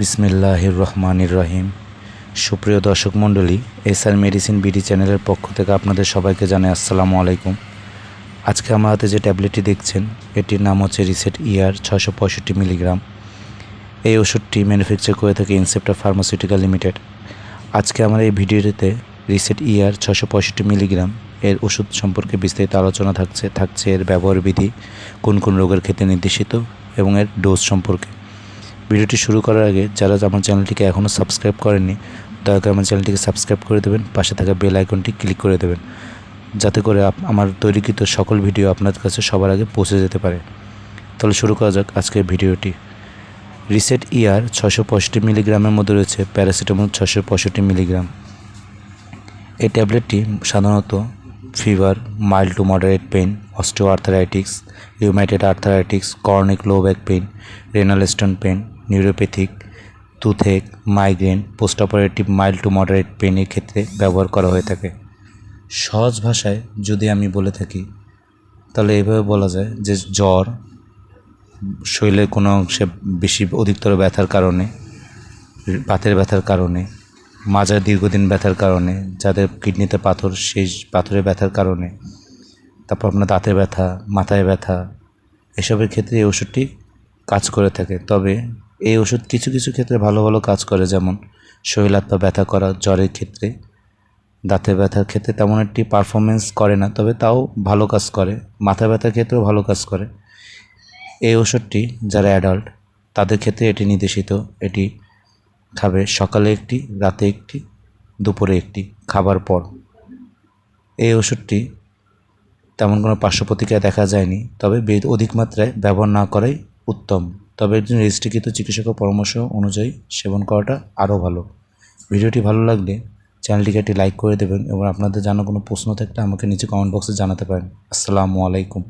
বিসমিল্লাহির রহমানির রহিম সুপ্রিয় দর্শক মণ্ডলী, এস আর মেডিসিন বিডি চ্যানেলের পক্ষ থেকে আপনাদের সবাইকে জানাই আসসালামু আলাইকুম। আজকে আমার হাতে যে ট্যাবলেটটি দেখছেন, এটির নাম হচ্ছে রিসেট ইয়ার ছশো পঁয়ষট্টি মিলিগ্রাম। এই ওষুধটি ম্যানুফ্যাকচার করে থাকে ইনসেপ্টা ফার্মাসিউটিক্যাল লিমিটেড। আজকে আমার এই ভিডিওটিতে রিসেট ইয়ার ছশো পঁয়ষট্টি মিলিগ্রাম এর ওষুধ সম্পর্কে বিস্তারিত আলোচনা থাকছে থাকছে এর ব্যবহার বিধি, কোন কোন রোগের ক্ষেত্রে নির্দেশিত এবং এর ডোজ সম্পর্কে। ভিডিওটি শুরু করার আগে যারা আমার চ্যানেলটিকে এখনও সাবস্ক্রাইব করেননি, দয়া করে আমার চ্যানেলটিকে সাবস্ক্রাইব করে দেবেন, পাশে থাকা বেল আইকনটি ক্লিক করে দেবেন, যাতে করে আমার তৈরিকৃত সকল ভিডিও আপনার কাছে সবার আগে পৌঁছে যেতে পারে। তাহলে শুরু করা যাক আজকের ভিডিওটি। রিসেট ইয়ার ছশো পঁয়ষট্টি মিলিগ্রামের মধ্যে রয়েছে, প্যারাসিটামল ছশো পঁয়ষট্টি মিলিগ্রাম। এই ট্যাবলেটটি সাধারণত fever, mild to moderate pain osteoarthritis rheumatoid arthritis chronic low back pain, renal stone pain neuropathic, toothache, migraine post operative mild to moderate পেনের ক্ষেত্রে ব্যবহার করা হয়ে থাকে। সহজ ভাষায় যদি আমি বলে থাকি, তাহলে এভাবে বলা যায় যে জ্বর শরীরের কোনো অংশে বেশি অধিকতর ব্যথার কারণে, বাতের ব্যথার কারণে, মাজার দীর্ঘদিন ব্যথার কারণে, যাদের কিডনিতে পাথর, সেই পাথরের ব্যথার কারণে, তারপর আপনার দাঁতে ব্যথা, মাথায় ব্যথা, এসবের ক্ষেত্রে এই ওষুধটি কাজ করে থাকে। তবে এই ওষুধ কিছু কিছু ক্ষেত্রে ভালো ভালো কাজ করে, যেমন হাত ব্যথা করা জ্বরের ক্ষেত্রে, দাঁতে ব্যথার ক্ষেত্রে তেমন একটি পারফরমেন্স করে না, তবে তাও ভালো কাজ করে, মাথা ব্যথার ক্ষেত্রেও ভালো কাজ করে। এই ওষুধটি যারা অ্যাডাল্ট তাদের ক্ষেত্রে এটি নির্দেশিত, এটি খাবে সকালে একটি, রাতে একটি, দুপুরে একটি, খাবার পর। এই ওষুধটি তেমন কোনো পার্শ্ব প্রতিক্রিয়া দেখা যায়নি, তবে অধিক মাত্রায় ব্যবহার না করাই উত্তম। তবে একজন রেজিস্ট্রিকৃত চিকিৎসকের পরামর্শ অনুযায়ী সেবন করাটা আরও ভালো। ভিডিওটি ভালো লাগলে চ্যানেলটিকে একটি লাইক করে দেবেন এবং আপনাদের জানা কোনো প্রশ্ন থাকলে আমাকে নিচে কমেন্ট বক্সে জানাতে পারেন। আসসালামু আলাইকুম।